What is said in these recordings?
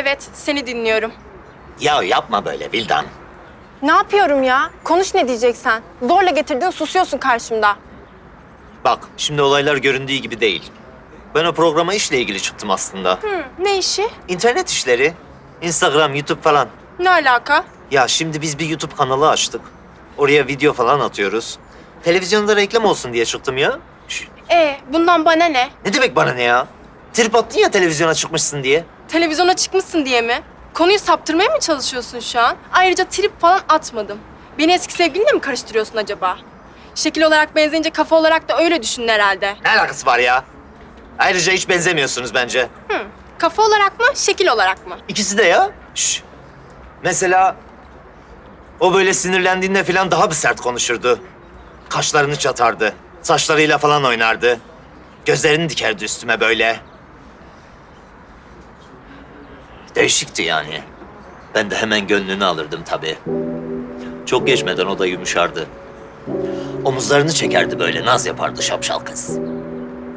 Evet, seni dinliyorum. Ya yapma böyle Vildan. Ne yapıyorum ya? Konuş ne diyeceksen. Zorla getirdin, susuyorsun karşımda. Bak şimdi olaylar göründüğü gibi değil. Ben o programa işle ilgili çıktım aslında. Hı, ne işi? İnternet işleri. Instagram, YouTube falan. Ne alaka? Ya şimdi biz bir YouTube kanalı açtık. Oraya video falan atıyoruz. Televizyonda reklam olsun diye çıktım ya. Şş, E, bundan bana ne? ne demek bana ne ya? Trip attın ya televizyona çıkmışsın diye. Televizyona çıkmışsın diye mi? Konuyu saptırmaya mı çalışıyorsun şu an? Ayrıca trip falan atmadım. Beni eski sevgilinle mi karıştırıyorsun acaba? Şekil olarak benzeyince kafa olarak da öyle düşünün herhalde. Ne alakası var ya? Ayrıca hiç benzemiyorsunuz bence. Hı. Kafa olarak mı, şekil olarak mı? İkisi de ya. Şş. Mesela o böyle sinirlendiğinde falan daha bir sert konuşurdu. Kaşlarını çatardı. Saçlarıyla falan oynardı. Gözlerini dikerdi üstüme böyle. Değişikti yani. Ben de hemen gönlünü alırdım tabii. Çok geçmeden o da yumuşardı. Omuzlarını çekerdi böyle, naz yapardı şapşal kız.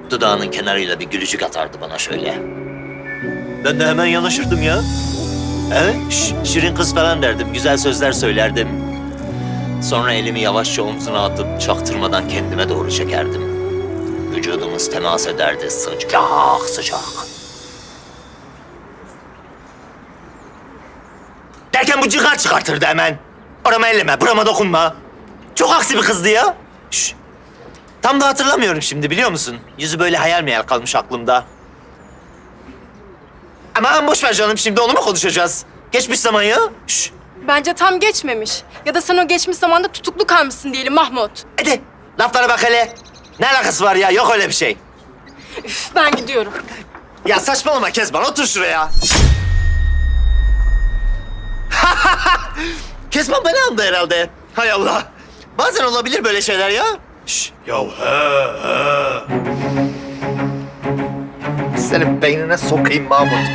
Dudağının kenarıyla bir gülücük atardı bana şöyle. Ben de hemen yanaşırdım ya. Evet, şirin kız falan derdim, güzel sözler söylerdim. Sonra elimi yavaşça omzuna atıp çaktırmadan kendime doğru çekerdim. Vücudumuz temas ederdi sıcak sıcak. Derken bu cıkar çıkartırdı hemen. Orama elleme, burama dokunma. Çok aksi bir kızdı ya. Şş. Tam da hatırlamıyorum şimdi biliyor musun? Yüzü böyle hayal meyal kalmış aklımda. Aman boş ver canım şimdi onu mu konuşacağız? Geçmiş zaman ya. Şş. Bence tam geçmemiş. Ya da sen o geçmiş zamanda tutuklu kalmışsın diyelim Mahmut. Hadi laflara bak hele. Ne alakası var ya? Yok öyle bir şey. Üf, ben gidiyorum. Ya saçmalama Kezban otur şuraya. Kezban beni andı herhalde. Hay Allah. Bazen olabilir böyle şeyler ya. Şş. Ya he he. Senin beynine sokayım Mahmut.